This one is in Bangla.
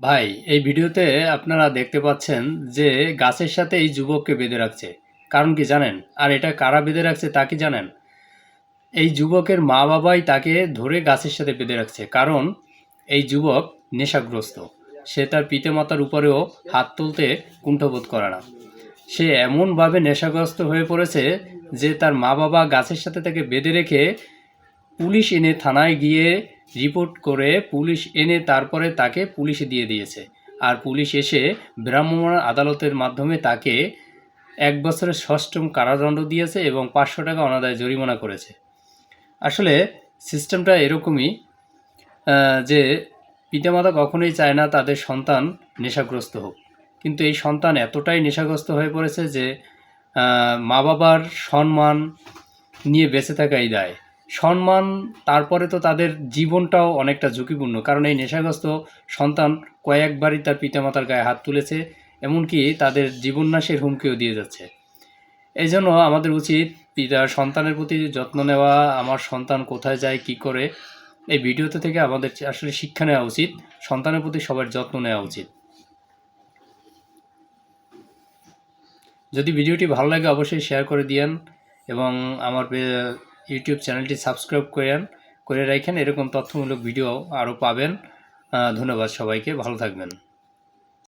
ভাই, এই ভিডিওতে আপনারা দেখতে পাচ্ছেন যে গাছের সাথে এই যুবককে বেঁধে রাখছে। কারণ কি জানেন? আর এটা কারা বেঁধে রাখছে তা কি জানেন? এই যুবকের মা বাবাই তাকে ধরে গাছের সাথে বেঁধে রাখছে। কারণ এই যুবক নেশাগ্রস্ত। সে তার পিতামাতার উপরেও হাত তুলতে কুণ্ঠবোধ করে না। সে এমনভাবে নেশাগ্রস্ত হয়ে পড়েছে যে তার মা বাবা গাছের সাথে তাকে বেঁধে রেখে পুলিশ এনে থানায় গিয়ে রিপোর্ট করে পুলিশ এনে তারপরে তাকে পুলিশে দিয়ে দিয়েছে। আর পুলিশ এসে ভ্রাম্যমাণ আদালতের মাধ্যমে তাকে এক বছরের ষষ্ঠম কারাদণ্ড দিয়েছে এবং পাঁচশো টাকা অনাদায় জরিমানা করেছে। আসলে সিস্টেমটা এরকমই যে পিতামাতা কখনোই চায় না তাদের সন্তান নেশাগ্রস্ত হোক। কিন্তু এই সন্তান এতটাই নেশাগ্রস্ত হয়ে পড়েছে যে মা বাবার সম্মান নিয়ে বেঁচে থাকাই দায়। সম্মান, তারপরে তো তাদের জীবনটাও অনেকটা ঝুঁকিপূর্ণ। কারণ এই নেশাগ্রস্ত সন্তান কয়েকবারই তার পিতামাতার গায়ে হাত তুলেছে, এমনকি তাদের জীবন্যাসের হুমকিও দিয়ে যাচ্ছে। এই জন্য আমাদের উচিত পিতা সন্তানের প্রতি যত্ন নেওয়া, আমার সন্তান কোথায় যায়, কি করে, এই ভিডিওতে থেকে আমাদের আসলে শিক্ষা নেওয়া উচিত, সন্তানের প্রতি সবার যত্ন নেওয়া উচিত। যদি ভিডিওটি ভালো লাগে অবশ্যই শেয়ার করে দিয়েন, এবং আমার ইউটিউব চ্যানেলটি সাবস্ক্রাইব করেন, করে রাখেন। এরকম তথ্যমূলক ভিডিও আরও পাবেন। ধন্যবাদ সবাইকে। ভালো থাকবেন।